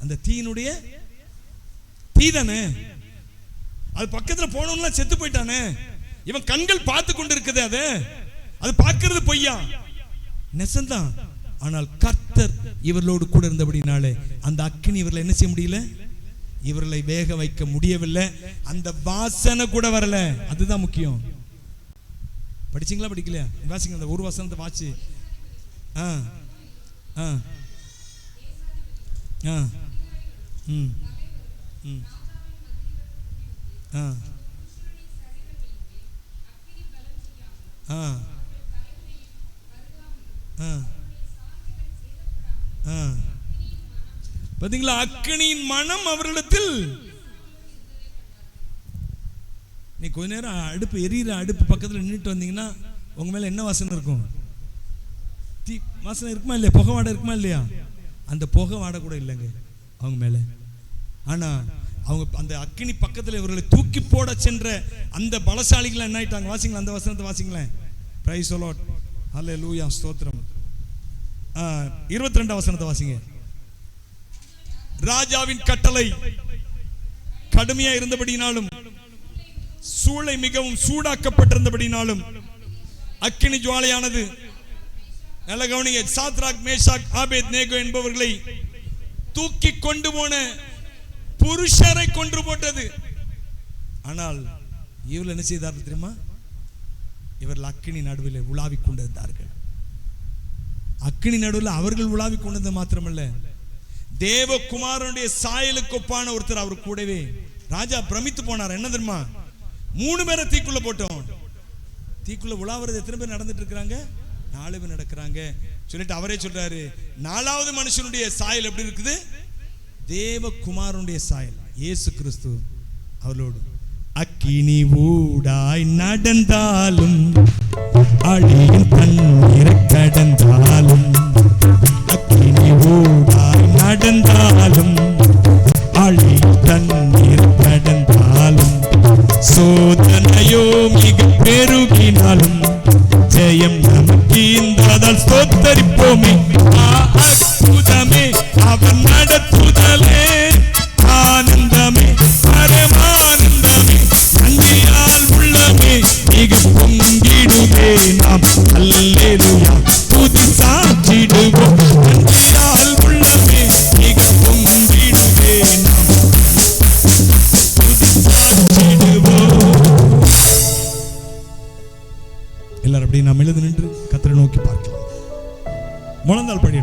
அந்த தீயினுடைய தீ தானே அது பக்கத்துல போனோம்னா செத்து போயிட்டானே. இவன் கண்கள் பார்த்து கொண்டு இருக்குது அது. அது பார்க்கிறது பொய்யா? நெசந்தான். ஆனால் கர்த்தர் இவர்களோடு கூட இருந்தபடினாலே அந்த அக்கினி இவர்களை என்ன செய்ய முடியல? இவர்களை வேக வைக்க முடியவில்லை. அந்த வாசனை கூட வரல. அதுதான் முக்கியம். படிச்சீங்களா படிக்கலையா? வாசிங்க அந்த ஒரு வசனத்தை வாசி. ஆ ஆ ஆ. ம். ம். ஆ. ஆ. ஆ. ஆ. பாத்தீங்களா? அக்கினியின் மனம் அவர்களிடத்தில் நீ கொஞ்ச நேரம் அடுப்பு எரியிற அடுப்பு பக்கத்தில் நின்றுட்டு வந்தீங்கன்னா உங்க மேல என்ன வாசனை இருக்கும்? தீ வாசனை இருக்குமா இல்லையா? புகை வாடை இருக்குமா இல்லையா? அந்த புகை வாடை கூட இல்லைங்க. அவங்க மேலே. ஆனால் அவங்க அந்த அக்கினி பக்கத்துல இவர்களை தூக்கி போட சென்ற அந்த பலசாலிகள் என்ன ஆயிட்டாங்க? வாசிங்களேன் அந்த வசனத்தை வாசிங்களேன். பிரைஸ் அலாட் அல்ல லூயா ஸ்தோத்திரம். இருபத்தி ரெண்டாம் வசனத்தை வாசிங்க. ராஜாவின் கட்டளை கடுமையா இருந்தபடினாலும் சூளை மிகவும் சூடாக்கப்பட்டிருந்தபடினாலும் அக்கினி ஜுவாலையானது நல்ல கவனிங்க சாத்ராக் மேஷாக் ஆபேத் நேகோ என்பவர்களை தூக்கி கொண்டு போன புருஷரை கொன்று போட்டது. ஆனால் இவர் என்ன செய்தார்கள் தெரியுமா? இவர்கள் அக்கினி நடுவில் உலாவிக் கொண்டிருந்தார்கள். அக்கினி நடுவில் அவர்கள் உலாவி கொண்டது மாத்திரமல்ல. தேவகுமாரனுடைய சாயலுக்கு ஒப்பான ஒருத்தர் அவர் கூடவே ராஜா பிரமித்து போனார். என்ன தெரியுமா? மூணு பேரை தீக்குள்ள போட்டோம். தீக்குள்ள உலாவுறது எத்தனை பேர் நடந்துட்டு இருக்கிறாங்க? நாலு பேர் நடக்கிறாங்க. சொல்லிட்டு அவரே சொல்றாரு நாலாவது மனுஷனுடைய சாயல் எப்படி இருக்குது? தேவகுமாரனுடைய சாயல் இயேசு கிறிஸ்து அவளோடு அக்கினி ஊடாய் நடந்தாலும் அழியும் தண்ணீரை கடந்த கீழ்ந்ததால் ஸ்தோத்தரிப்போமே. அற்புதமே அவன் நடத்துதலே. ஆனந்தமே பரமானந்தமே நன்றியால் உள்ளமே மிக பொங்கிடுவே நாம் அல்ல. எல்லாரும் அப்படியே நாம் எழுது நின்று கத்திர நோக்கி பார்க்கலாம். முழந்தால் படி